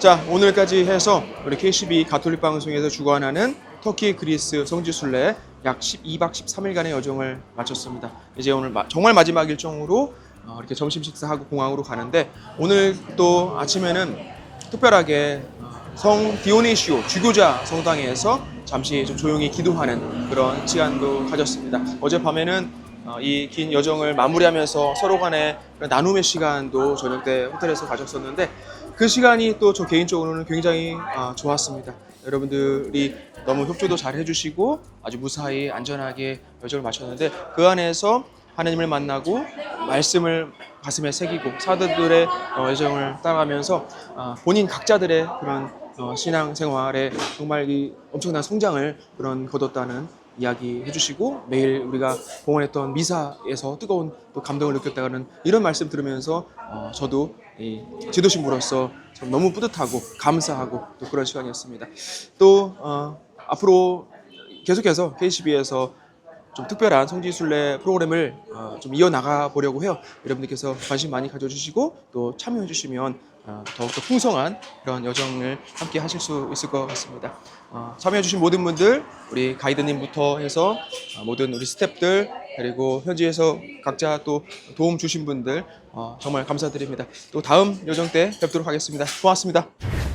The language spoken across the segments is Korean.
자 오늘까지 해서 우리 KCB 가톨릭 방송에서 주관하는 터키 그리스 성지순례 약 12박 13일간의 여정을 마쳤습니다. 이제 오늘 마- 정말 마지막 일정으로 어, 이렇게 점심 식사하고 공항으로 가는데 오늘 또 아침에는 특별하게 어, 성 디오니시오 주교자 성당에서 잠시 좀 조용히 기도하는 그런 시간도 가졌습니다. 어젯밤에는 어, 이긴 여정을 마무리하면서 서로 간의 나눔의 시간도 저녁 때 호텔에서 가졌었는데 그 시간이 또 저 개인적으로는 굉장히 아, 좋았습니다. 여러분들이 너무 협조도 잘 해주시고 아주 무사히 안전하게 여정을 마쳤는데 그 안에서 하나님을 만나고 말씀을 가슴에 새기고 사도들의 어, 여정을 따라가면서 아, 본인 각자들의 그런 어, 신앙 생활에 정말 이 엄청난 성장을 그런 거뒀다는 이야기 해 주시고 매일 우리가 봉헌했던 미사에서 뜨거운 또 감동을 느꼈다는 이런 말씀 들으면서 어, 저도 이 지도신부로서 참 너무 뿌듯하고 감사하고 또 그런 시간이었습니다. 또 어, 앞으로 계속해서 KCB에서 좀 특별한 성지순례 프로그램을 어, 좀 이어나가 보려고 해요. 여러분들께서 관심 많이 가져주시고 또 참여해 주시면 어, 더욱더 풍성한 그런 여정을 함께 하실 수 있을 것 같습니다. 어, 참여해 주신 모든 분들, 우리 가이드님부터 해서 어, 모든 우리 스탭들 그리고 현지에서 각자 또 도움 주신 분들 어, 정말 감사드립니다. 또 다음 여정 때 뵙도록 하겠습니다. 고맙습니다.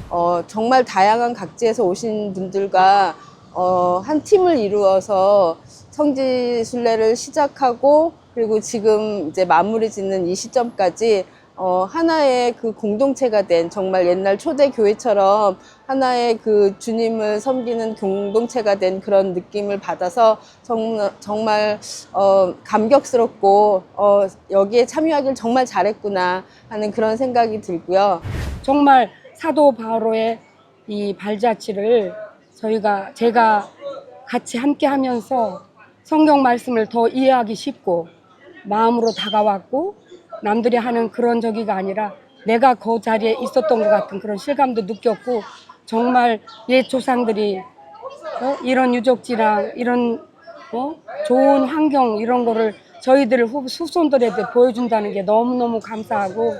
어, 정말 다양한 각지에서 오신 분들과 어, 한 팀을 이루어서 성지 순례를 시작하고 그리고 지금 이제 마무리 짓는 이 시점까지 어, 하나의 그 공동체가 된 정말 옛날 초대 교회처럼 하나의 그 주님을 섬기는 공동체가 된 그런 느낌을 받아서 정, 정말 어, 감격스럽고 어, 여기에 참여하길 정말 잘했구나 하는 그런 생각이 들고요. 정말 사도 바오로의 이 발자취를 저희가 제가 같이 함께 하면서 성경 말씀을 더 이해하기 쉽고 마음으로 다가왔고 남들이 하는 그런 저기가 아니라 내가 그 자리에 있었던 것 같은 그런 실감도 느꼈고 정말 옛 조상들이 어? 이런 유적지랑 이런 어? 좋은 환경 이런 거를 저희들 후- 후손들에게 보여준다는 게 너무너무 감사하고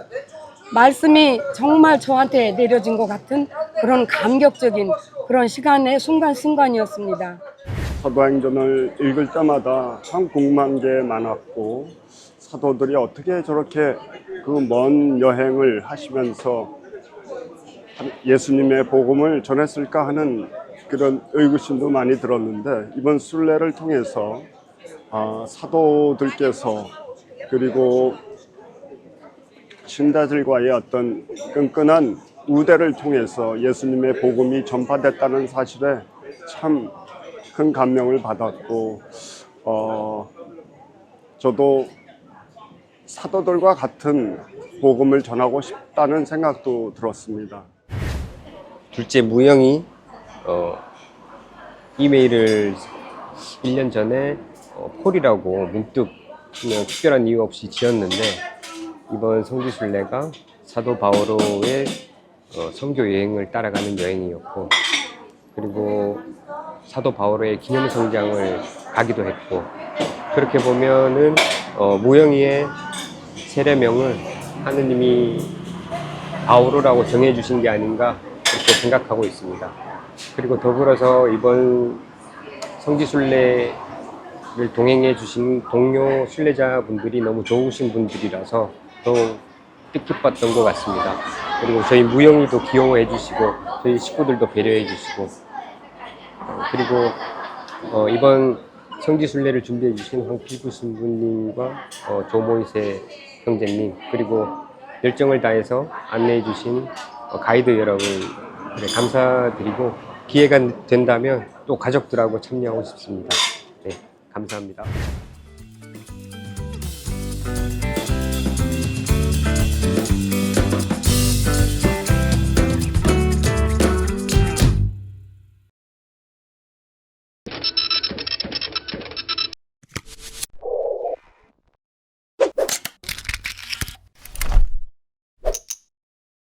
말씀이 정말 저한테 내려진 것 같은 그런 감격적인 그런 시간의 순간순간이었습니다. 사도행전을 읽을 때마다 참 궁금한 게 많았고 사도들이 어떻게 저렇게 그 먼 여행을 하시면서 예수님의 복음을 전했을까 하는 그런 의구심도 많이 들었는데 이번 순례를 통해서 아, 사도들께서 그리고 신자들과의 어떤 끈끈한 우대를 통해서 예수님의 복음이 전파됐다는 사실에 참 큰 감명을 받았고 어, 저도 사도들과 같은 복음을 전하고 싶다는 생각도 들었습니다. 둘째 무영이 어, 이메일을 1년 전에 어, 폴이라고 문득 그냥 특별한 이유 없이 지었는데 이번 성지순례가 사도 바오로의 어, 선교 여행을 따라가는 여행이었고 그리고 사도 바오로의 기념 성장을 가기도 했고 그렇게 보면은 어, 무영이의 세례명을 하느님이 바오로라고 정해주신 게 아닌가 그렇게 생각하고 있습니다. 그리고 더불어서 이번 성지순례를 동행해 주신 동료 순례자분들이 너무 좋으신 분들이라서 더욱 뜻깊었던 것 같습니다. 그리고 저희 무영이도 기용해 주시고 저희 식구들도 배려해 주시고 어, 그리고 어, 이번 성지순례를 준비해 주신 황필구 신부님과 어, 조모이세 형제님 그리고 열정을 다해서 안내해 주신 어, 가이드 여러분 네, 감사드리고 기회가 된다면 또 가족들하고 참여하고 싶습니다. 네, 감사합니다.